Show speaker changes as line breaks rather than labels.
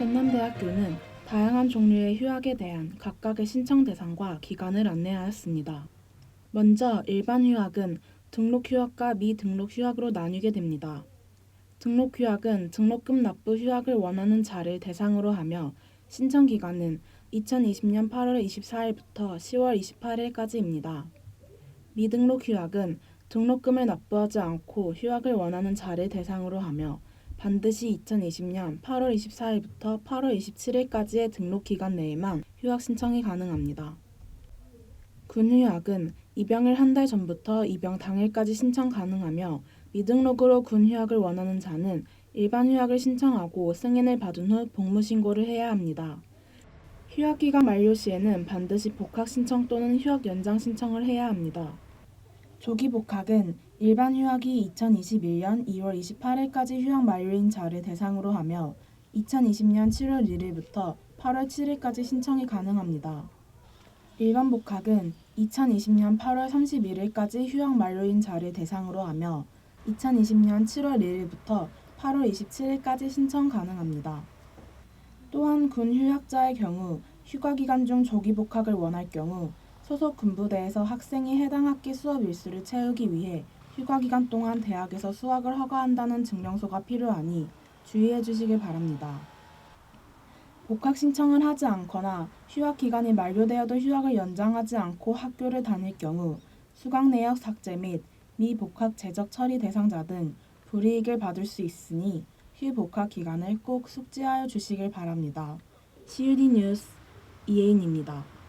전남대학교는 다양한 종류의 휴학에 대한 각각의 신청 대상과 기간을 안내하였습니다. 먼저 일반 휴학은 등록 휴학과 미등록 휴학으로 나뉘게 됩니다. 등록 휴학은 등록금 납부 휴학을 원하는 자를 대상으로 하며 신청 기간은 2020년 8월 24일부터 10월 28일까지입니다. 미등록 휴학은 등록금을 납부하지 않고 휴학을 원하는 자를 대상으로 하며 반드시 2020년 8월 24일부터 8월 27일까지의 등록 기간 내에만 휴학 신청이 가능합니다. 군휴학은 입영을 한 달 전부터 입영 당일까지 신청 가능하며 미등록으로 군휴학을 원하는 자는 일반 휴학을 신청하고 승인을 받은 후 복무 신고를 해야 합니다. 휴학 기간 만료 시에는 반드시 복학 신청 또는 휴학 연장 신청을 해야 합니다. 조기 복학은 일반 휴학이 2021년 2월 28일까지 휴학 만료인 자를 대상으로 하며 2020년 7월 1일부터 8월 7일까지 신청이 가능합니다. 일반 복학은 2020년 8월 31일까지 휴학 만료인 자를 대상으로 하며 2020년 7월 1일부터 8월 27일까지 신청 가능합니다. 또한 군 휴학자의 경우 휴가 기간 중 조기 복학을 원할 경우 소속 군부대에서 학생이 해당 학기 수업 일수를 채우기 위해 휴가 기간 동안 대학에서 수학을 허가한다는 증명서가 필요하니 주의해 주시길 바랍니다. 복학 신청을 하지 않거나 휴학 기간이 만료되어도 휴학을 연장하지 않고 학교를 다닐 경우 수강 내역 삭제 및 미복학 재적 처리 대상자 등 불이익을 받을 수 있으니 휴복학 기간을 꼭 숙지하여 주시길 바랍니다. CUD 뉴스 이혜인입니다.